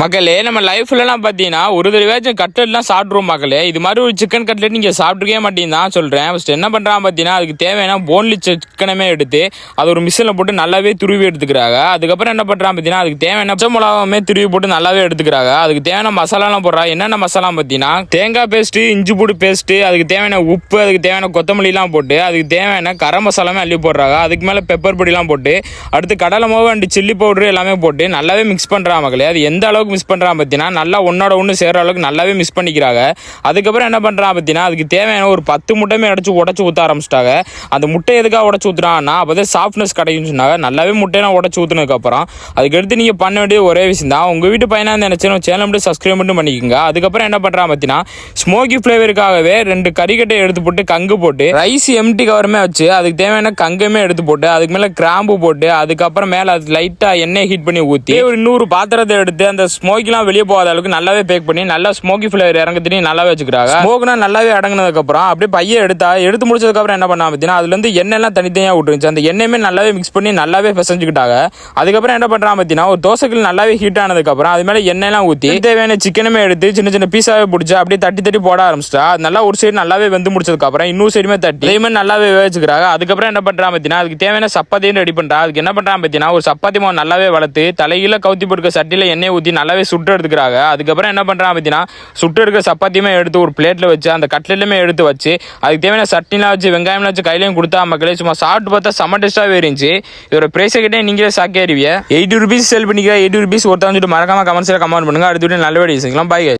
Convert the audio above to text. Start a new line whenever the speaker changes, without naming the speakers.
மக்களே நம்ம லைஃப்லலாம் பார்த்தீங்கன்னா ஒரு தடவையாச்சும் கட்லெட்லாம் சாப்பிட்ருவோம் மக்களே இது மாதிரி ஒரு சிக்கன் கட்லெட் நீங்கள் சாப்பிட்ருக்கவே மாட்டீங்க தான் சொல்கிறேன் ஃபஸ்ட் என்ன பண்ணுறான் பார்த்தீங்கன்னா அதுக்கு தேவையான போன்லி சிக்கனமே எடுத்து அது ஒரு மிஷினில் போட்டு நல்லாவே துருவி எடுத்துக்கிறாங்க. அதுக்கப்புறம் என்ன பண்ணுறான் பார்த்தீங்கன்னா அதுக்கு தேவையான பச்சை மிளகாவுமே துருவி போட்டு நல்லாவே எடுத்துக்கிறாங்க. அதுக்கு தேவையான மசாலாலாம் போடுறா. என்னென்ன மசாலா பார்த்தீங்கன்னா தேங்காய் பேஸ்ட்டு இஞ்சி பூடு பேஸ்ட்டு அதுக்கு தேவையான உப்பு அதுக்கு தேவையான கொத்தமல்லிலாம் போட்டு அதுக்கு தேவையான கரம் மசாலாமே அள்ளி போடுறாங்க. அதுக்கு மேலே பெப்பர் பொடிலாம் போட்டு அடுத்து கடலை மாவு அண்ட் சில்லி பவுடர் எல்லாமே போட்டு நல்லாவே மிக்ஸ் பண்ணுறாங்க மக்களே அது எந்த அளவுக்கு மிஸ் பண்ணுறான் பார்த்தீங்கன்னா நல்லா ஒன்னோட ஒன்று சேர்கிற அளவுக்கு நல்லாவே மிஸ் பண்ணிக்கிறாங்க. அதுக்கப்புறம் என்ன பண்ணுறான் பார்த்தீங்கன்னா அதுக்கு தேவையான ஒரு பத்து முட்டையுமே அடைச்சி உடச்சி ஊற்ற ஆரம்பிச்சிட்டாங்க. அந்த முட்டை எதுக்காக உடச்சி ஊற்றுறான்னா அப்போ சாஃப்ட்னஸ் கிடைக்கும்னு சொன்னாங்க. நல்லாவே முட்டையெல்லாம் உடச்சி ஊற்றுனதுக்கப்புறம் அதுக்கடுத்து நீங்கள் பண்ண வேண்டிய ஒரே விஷயம் தான். உங்கள் வீட்டு பையனாக இருந்து நினச்சி சேனல் மட்டும் சப்ஸ்கிரைப் மட்டும் பண்ணிக்கோங்க. அதுக்கப்புறம் என்ன பண்ணுறான் பார்த்தீங்கன்னா ஸ்மோக்கி ஃப்ளேவருக்காகவே ரெண்டு கறிக்கட்டை எடுத்து போட்டு கங்கு போட்டு ரைஸ் எம்டி கவருமே வச்சு அதுக்கு தேவையான கங்குமே எடுத்து போட்டு அதுக்கு மேலே கிராம்பு போட்டு அதுக்கப்புறம் மேலே அது லைட்டாக எண்ணெய் ஹீட் பண்ணி ஊற்றி ஒரு இன்னொரு பாத்திரத்தை எடுத்து அந்த ஸ்மோக்கிலாம் வெளியே போகாத அளவுக்கு நல்லாவே பேக் பண்ணி நல்லா ஸ்மோக்கி ஃபிளேவர் இறங்க நல்லாவே வச்சுக்கிறாங்க. ஸ்மோக்னா நல்லாவே அடங்கினதுக்கப்புறம் அப்படியே பைய எடுத்தா எடுத்து முடிச்சதுக்கப்புறம் என்ன பண்ணா பார்த்தீங்கன்னா அதுலேருந்து எண்ணெய்லாம் தனித்தனியாக விட்டுருந்துச்சு. அந்த எண்ணெயுமே நல்லாவே மிக்ஸ் பண்ணி நல்லாவே பிசைஞ்சுக்கிட்டாங்க. அதுக்கப்புறம் என்ன பண்ணுறான் பார்த்தீங்கன்னா ஒரு தோசைகள் நல்லாவே ஹீட் ஆனதுக்கப்புறம் அது மேலே எண்ணெய்லாம் ஊற்றி தேவையான சிக்கனுமே எடுத்து சின்ன சின்ன பீஸாவே பிடிச்சி அப்படியே தட்டி தட்டி போட ஆரம்பிச்சிட்டா அது நல்லா ஒரு சைடு நல்லாவே வெந்து முடிச்சதுக்கப்புறம் இன்னொரு சைடுமே தட்டி அதே நல்லாவே வச்சுக்கிறாங்க அதுக்கப்புறம் என்ன பண்ணுறான் பார்த்தீங்கன்னா அதுக்கு தேவையான சப்பாத்தியும் ரெடி பண்ணுறா அதுக்கு என்ன பண்ணுறான் பார்த்தீங்கன்னா ஒரு சப்பாத்தி மாவு நல்லாவே வளர்த்து தலையில கவுத்தி போட்டுக்க சட்டியில் எண்ணெய் ஊற்றி நல்லா நல்லாவே சுட்டு எடுத்துக்கிறாங்க. அதுக்கப்புறம் என்ன பண்ணுறான் பார்த்தீங்கன்னா சுட்டு எடுக்க சப்பாத்தியுமே எடுத்து ஒரு பிளேட்டில் வச்சு அந்த கட்லெட்லையுமே எடுத்து வச்சு அதுக்கு தேவையான சட்னிலாம் வச்சு வெங்காயம்லாம் வச்சு கையிலையும் கொடுத்தா மக்களே சும்மா சாப்பிட்டு பார்த்தா செம்ம டேஸ்ட்டாகவே இருந்துச்சு. இதோட ப்ரைஸை கிட்டே நீங்களே சாக்கேறிவிய எயிட்டி ருபீஸ் செல் பண்ணிக்கிறேன் எயிட்டி ருபீஸ் ஒருத்தவங்க சொல்லிட்டு மறக்காம கமெண்ட்ஸில் கமெண்ட் பண்ணுங்கள் அடுத்து வீடியோ நல்ல வீடியோ பாய்